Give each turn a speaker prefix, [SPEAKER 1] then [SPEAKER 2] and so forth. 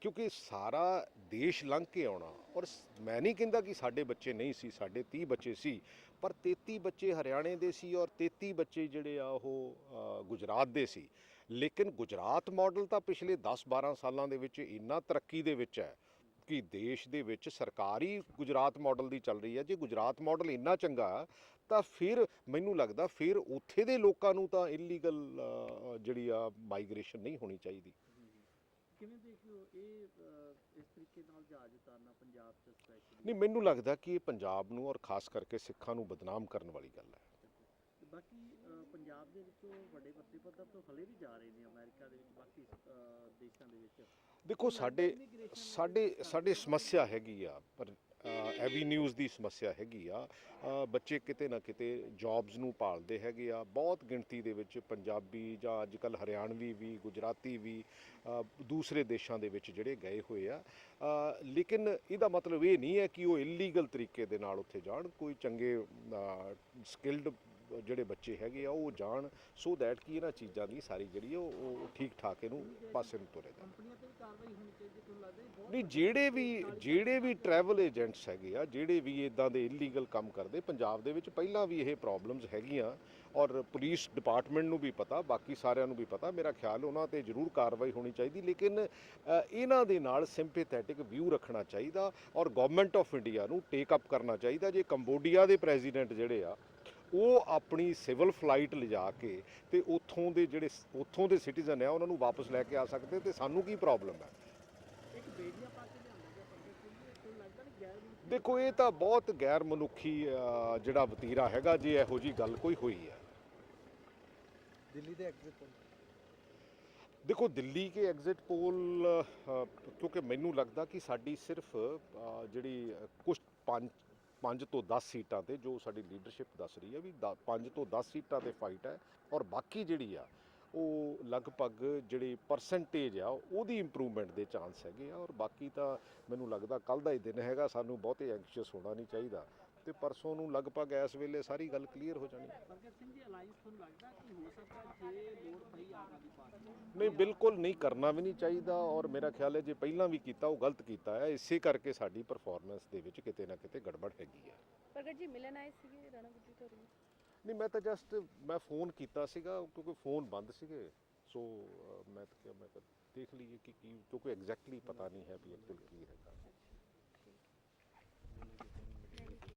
[SPEAKER 1] ਕਿਉਂਕਿ ਸਾਰਾ ਦੇਸ਼ ਲੰਘ ਕੇ ਆਉਣਾ ਔਰ ਮੈਂ ਨਹੀਂ ਕਹਿੰਦਾ ਕਿ ਸਾਡੇ ਬੱਚੇ ਨਹੀਂ ਸੀ, ਸਾਡੇ 30 ਬੱਚੇ ਸੀ, ਪਰ 33 ਬੱਚੇ ਹਰਿਆਣੇ ਦੇ ਸੀ ਔਰ 33 ਬੱਚੇ ਜਿਹੜੇ ਆ ਉਹ ਗੁਜਰਾਤ ਦੇ ਸੀ। ਲੇਕਿਨ ਗੁਜਰਾਤ ਮਾਡਲ ਤਾਂ ਪਿਛਲੇ 10-12 ਸਾਲਾਂ ਦੇ ਵਿੱਚ ਇੰਨਾ ਤਰੱਕੀ ਦੇ ਵਿੱਚ ਹੈ ਕਿ ਦੇਸ਼ ਦੇ ਵਿੱਚ ਸਰਕਾਰੀ ਗੁਜਰਾਤ ਮਾਡਲ ਦੀ ਚੱਲ ਰਹੀ ਹੈ। ਜੇ ਗੁਜਰਾਤ ਮਾਡਲ ਇੰਨਾ ਚੰਗਾ ਤਾਂ ਫਿਰ ਮੈਨੂੰ ਲੱਗਦਾ ਫਿਰ ਉੱਥੇ ਦੇ ਲੋਕਾਂ ਨੂੰ ਤਾਂ ਇਲੀਗਲ ਜਿਹੜੀ ਆ ਮਾਈਗ੍ਰੇਸ਼ਨ ਨਹੀਂ ਹੋਣੀ ਚਾਹੀਦੀ।
[SPEAKER 2] ਕਿਵੇਂ ਦੇਖਦੇ ਹੋ ਇਹ ਅ, ਇਸ ਤਰੀਕੇ ਨਾਲ ਜਹਾਜ਼ ਉਤਾਰਨਾ ਪੰਜਾਬ 'ਚ ਸਪੈਸ਼ਲੀ
[SPEAKER 1] ਨਹੀਂ ਮੈਨੂੰ ਲੱਗਦਾ ਕਿ ਇਹ ਪੰਜਾਬ ਨੂੰ ਔਰ ਖਾਸ ਕਰਕੇ ਸਿੱਖਾਂ ਨੂੰ ਬਦਨਾਮ ਕਰਨ ਵਾਲੀ ਗੱਲ ਹੈ।
[SPEAKER 2] ਬਾਕੀ ਅ, ਪੰਜਾਬ ਦੇ ਵਿੱਚੋਂ ਵੱਡੇ ਵੱਡੇ ਪੱਧਰ ਤੋਂ ਹਲੇ ਵੀ ਜਾ ਰਹੇ ਨੇ ਅਮਰੀਕਾ ਦੇ ਵਿੱਚ ਬਾਕੀ ਅ, ਦੇਸ਼ਾਂ ਦੇ ਵਿੱਚ।
[SPEAKER 1] ਦੇਖੋ ਸਾਡੇ ਸਾਡੇ ਸਾਡੇ ਸਮੱਸਿਆ ਹੈਗੀ ਆ ਪਰ ਐਵੀਨਿਊਜ਼ ਦੀ ਸਮੱਸਿਆ ਹੈਗੀ ਆ। ਬੱਚੇ ਕਿਤੇ ਨਾ ਕਿਤੇ ਜੌਬਸ ਨੂੰ ਭਾਲਦੇ ਹੈਗੇ ਆ। ਬਹੁਤ ਗਿਣਤੀ ਦੇ ਵਿੱਚ ਪੰਜਾਬੀ ਜਾਂ ਅੱਜ ਕੱਲ ਹਰਿਆਣਵੀ ਵੀ, ਗੁਜਰਾਤੀ ਵੀ ਦੂਸਰੇ ਦੇਸ਼ਾਂ ਦੇ ਵਿੱਚ ਜਿਹੜੇ ਗਏ ਹੋਏ ਆ। ਲੇਕਿਨ ਇਹਦਾ ਮਤਲਬ ਇਹ ਨਹੀਂ ਹੈ ਕਿ ਉਹ ਇਲੀਗਲ ਤਰੀਕੇ ਦੇ ਨਾਲ ਉੱਥੇ ਜਾਣ। ਕੋਈ ਚੰਗੇ ਸਕਿਲਡ ਜਿਹੜੇ ਬੱਚੇ ਹੈਗੇ ਆ ਉਹ ਜਾਣ। ਸੋ ਦੈਟ ਕਿ ਇਹਨਾਂ ਚੀਜ਼ਾਂ ਦੀ ਸਾਰੀ ਜਿਹੜੀ ਉਹ ਠੀਕ ਠਾਕ ਇਹਨੂੰ ਪਾਸੇ ਨੂੰ ਤੁਰੇ ਜਾਣ।
[SPEAKER 2] ਕੰਪਨੀਆਂ ਤੇ ਵੀ ਕਾਰਵਾਈ ਹੋਣੀ ਚਾਹੀਦੀ ਤੁਹਾਨੂੰ ਲੱਗਦਾ ਇਹ ਬਹੁਤ
[SPEAKER 1] ਨਹੀਂ ਜਿਹੜੇ ਵੀ ਜਿਹੜੇ ਵੀ ਟਰੈਵਲ ਏਜੰਟਸ ਹੈਗੇ ਆ ਜਿਹੜੇ ਵੀ ਇਦਾਂ ਦੇ ਇਲੀਗਲ ਕੰਮ ਕਰਦੇ ਪੰਜਾਬ ਦੇ ਵਿੱਚ ਪਹਿਲਾਂ ਵੀ ਇਹ ਪ੍ਰੋਬਲਮਸ ਹੈਗੀਆਂ। ਔਰ ਪੁਲਿਸ ਡਿਪਾਰਟਮੈਂਟ ਨੂੰ ਵੀ ਪਤਾ ਬਾਕੀ ਸਾਰਿਆਂ ਨੂੰ ਵੀ ਪਤਾ। ਮੇਰਾ ਖਿਆਲ ਉਹਨਾਂ ਤੇ ਜ਼ਰੂਰ ਕਾਰਵਾਈ ਹੋਣੀ ਚਾਹੀਦੀ ਲੇਕਿਨ ਇਹਨਾਂ ਦੇ ਨਾਲ ਸਿੰਪੈਥੈਟਿਕ ਵਿਊ ਰੱਖਣਾ ਚਾਹੀਦਾ। ਔਰ ਗਵਰਨਮੈਂਟ ਆਫ ਇੰਡੀਆ ਨੂੰ ਟੇਕ ਅਪ ਕਰਨਾ ਚਾਹੀਦਾ। ਜੇ ਕੰਬੋਡੀਆ ਦੇ ਪ੍ਰੈਜ਼ੀਡੈਂਟ ਜਿਹੜੇ ਆ ਉਹ ਆਪਣੀ ਸਿਵਲ ਫਲਾਈਟ ਲਿਜਾ ਕੇ ਤੇ ਉੱਥੋਂ ਦੇ ਜਿਹੜੇ ਉੱਥੋਂ ਦੇ ਸਿਟੀਜ਼ਨ ਆ ਉਹਨਾਂ ਨੂੰ ਵਾਪਸ ਲੈ ਕੇ ਆ ਸਕਦੇ ਤੇ ਸਾਨੂੰ ਕੀ ਪ੍ਰੋਬਲਮ ਹੈ? ਦੇਖੋ ਇਹ ਤਾਂ ਬਹੁਤ ਗੈਰ ਮਨੁੱਖੀ ਜਿਹੜਾ ਵਤੀਰਾ ਹੈਗਾ ਜੇ ਇਹੋ ਜੀ ਗੱਲ ਕੋਈ ਹੋਈ ਹੈ।
[SPEAKER 3] ਦਿੱਲੀ ਦੇ ਐਗਜ਼ਿਟ ਪੋਲ
[SPEAKER 1] ਦੇਖੋ ਦਿੱਲੀ ਕੇ ਐਗਜ਼ਿਟ ਪੋਲ ਕਿਉਂਕਿ ਮੈਨੂੰ ਲੱਗਦਾ ਕਿ ਸਾਡੀ ਸਿਰਫ ਜਿਹੜੀ ਕੁਝ ਪੰਜ ਪੰਜ ਤੋਂ 10 ਸੀਟਾਂ ਤੇ ਜੋ ਸਾਡੀ ਲੀਡਰਸ਼ਿਪ ਦੱਸ ਰਹੀ ਹੈ ਵੀ 5 ਤੋਂ 10 ਸੀਟਾਂ ਤੇ ਫਾਈਟ ਹੈ ਔਰ ਬਾਕੀ ਜਿਹੜੀ ਆ, ਉਹ ਲਗਭਗ ਜਿਹੜੀ ਪਰਸੈਂਟੇਜ ਆ, ਉਹਦੀ ਇੰਪਰੂਵਮੈਂਟ ਦੇ ਚਾਂਸ ਹੈਗੇ ਆ ਔਰ ਬਾਕੀ ਤਾਂ ਮੈਨੂੰ ਲੱਗਦਾ ਕੱਲ ਦਾ ਹੀ ਦਿਨ ਹੈਗਾ, ਸਾਨੂੰ ਬਹੁਤੇ ਐਂਕਸ਼ੀਅਸ ਹੋਣਾ ਨਹੀਂ ਚਾਹੀਦਾ। ਤੇ ਪਰਸੋਂ ਨੂੰ ਲਗਭਗ ਇਸ ਵੇਲੇ ਸਾਰੀ ਗੱਲ ਕਲੀਅਰ ਹੋ ਜਾਣੀ। ਨਹੀਂ ਬਿਲਕੁਲ ਨਹੀਂ ਕਰਨਾ ਵੀ ਨਹੀਂ ਚਾਹੀਦਾ ਔਰ ਮੇਰਾ ਖਿਆਲ ਹੈ ਜੇ ਪਹਿਲਾਂ ਵੀ ਕੀਤਾ ਉਹ ਗਲਤ ਕੀਤਾ ਹੈ। ਇਸੇ ਕਰਕੇ ਸਾਡੀ ਪਰਫਾਰਮੈਂਸ ਦੇ ਵਿੱਚ ਕਿਤੇ ਨਾ ਕਿਤੇ ਗੜਬੜ ਹੈਗੀ ਹੈ।
[SPEAKER 4] ਪ੍ਰਗਟ ਜੀ ਮਿਲਣ ਆਏ ਸੀਗੇ ਰਾਣਾ ਗੁੱਡੀ ਤੁਹਾਨੂੰ
[SPEAKER 1] ਨਹੀਂ ਮੈਂ ਤਾਂ ਜਸਟ ਮੈਂ ਫੋਨ ਕੀਤਾ ਸੀਗਾ ਕਿਉਂਕਿ ਫੋਨ ਬੰਦ ਸੀਗੇ। ਸੋ ਮੈਂ ਤਾਂ ਕਿਹਾ ਮੈਂ ਕਿਹਾ ਦੇਖ ਲਈਏ ਕਿ ਕੀ ਕਿਉਂਕਿ ਐਗਜ਼ੈਕਟਲੀ ਪਤਾ ਨਹੀਂ ਹੈ ਵੀ ਐਕਚੁਅਲ ਕੀ ਹੈਗਾ।